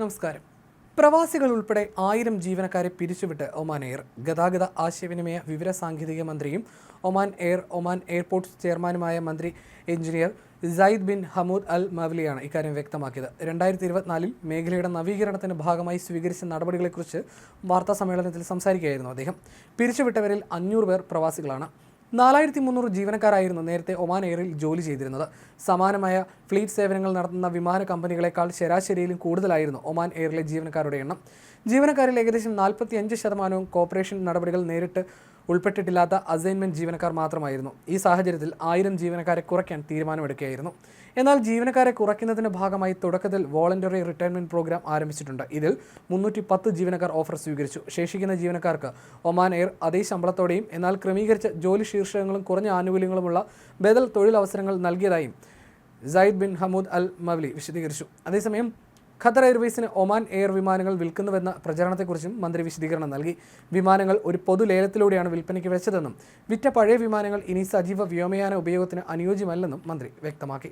നമസ്കാരം. പ്രവാസികൾ ഉൾപ്പെടെ ആയിരം ജീവനക്കാരെ പിരിച്ചുവിട്ട് ഒമാൻ എയർ. ഗതാഗത ആശയവിനിമയ വിവര സാങ്കേതിക മന്ത്രിയും ഒമാൻ എയർ ഒമാൻ എയർപോർട്ട് ചെയർമാനുമായ മന്ത്രി engineer Sayyid bin Hamood al മവ്ലിയാണ് ഇക്കാര്യം വ്യക്തമാക്കിയത്. രണ്ടായിരത്തി ഇരുപത്തിനാലിൽ മേഖലയുടെ നവീകരണത്തിന്റെ ഭാഗമായി സ്വീകരിച്ച നടപടികളെക്കുറിച്ച് വാർത്താ സമ്മേളനത്തിൽ സംസാരിക്കുകയായിരുന്നു അദ്ദേഹം. പിരിച്ചുവിട്ടവരിൽ അഞ്ഞൂറ് പേർ പ്രവാസികളാണ്. നാലായിരത്തി മുന്നൂറ് ജീവനക്കാരായിരുന്നു നേരത്തെ ഒമാൻ എയറിൽ ജോലി ചെയ്തിരുന്നത്. സമാനമായ ഫ്ലീറ്റ് സേവനങ്ങൾ നടത്തുന്ന വിമാന കമ്പനികളെക്കാൾ ശരാശരിയിലും കൂടുതലായിരുന്നു ഒമാൻ എയറിലെ ജീവനക്കാരുടെ എണ്ണം. ജീവനക്കാരിൽ ഏകദേശം നാൽപ്പത്തി അഞ്ച് ശതമാനവും കോർപ്പറേഷൻ നടപടികൾ നേരിട്ട് ഉൾപ്പെട്ടിട്ടില്ലാത്ത അസൈൻമെന്റ് ജീവനക്കാർ മാത്രമായിരുന്നു. ഈ സാഹചര്യത്തിൽ ആയിരം ജീവനക്കാരെ കുറയ്ക്കാൻ തീരുമാനമെടുക്കുകയായിരുന്നു. എന്നാൽ ജീവനക്കാരെ കുറയ്ക്കുന്നതിന്റെ ഭാഗമായി തുടക്കത്തിൽ വോളണ്ടറി റിട്ടയർമെന്റ് പ്രോഗ്രാം ആരംഭിച്ചിട്ടുണ്ട്. ഇതിൽ മുന്നൂറ്റി പത്ത് ജീവനക്കാർ ഓഫർ സ്വീകരിച്ചു. ശേഷിക്കുന്ന ജീവനക്കാർക്ക് ഒമാൻ എയർ അതേ ശമ്പളത്തോടെയും എന്നാൽ ക്രമീകരിച്ച ജോലി ശീർഷകങ്ങളും കുറഞ്ഞ ആനുകൂല്യങ്ങളുമുള്ള ബദൽ തൊഴിലവസരങ്ങൾ നൽകിയതായും Sayyid bin Hamood al Mawli വിശദീകരിച്ചു. അതേസമയം ഖത്തർ എയർവേസിന് ഒമാൻ എയർ വിമാനങ്ങൾ വിൽക്കുന്നുവെന്ന പ്രചരണത്തെക്കുറിച്ചും മന്ത്രി വിശദീകരണം നൽകി. വിമാനങ്ങൾ ഒരു പൊതു ലേലത്തിലൂടെയാണ് വിൽപ്പനയ്ക്ക് വെച്ചതെന്നും വിറ്റ പഴയ വിമാനങ്ങൾ ഇനി സജീവ വ്യോമയാന ഉപയോഗത്തിന് അനുയോജ്യമല്ലെന്നും മന്ത്രി വ്യക്തമാക്കി.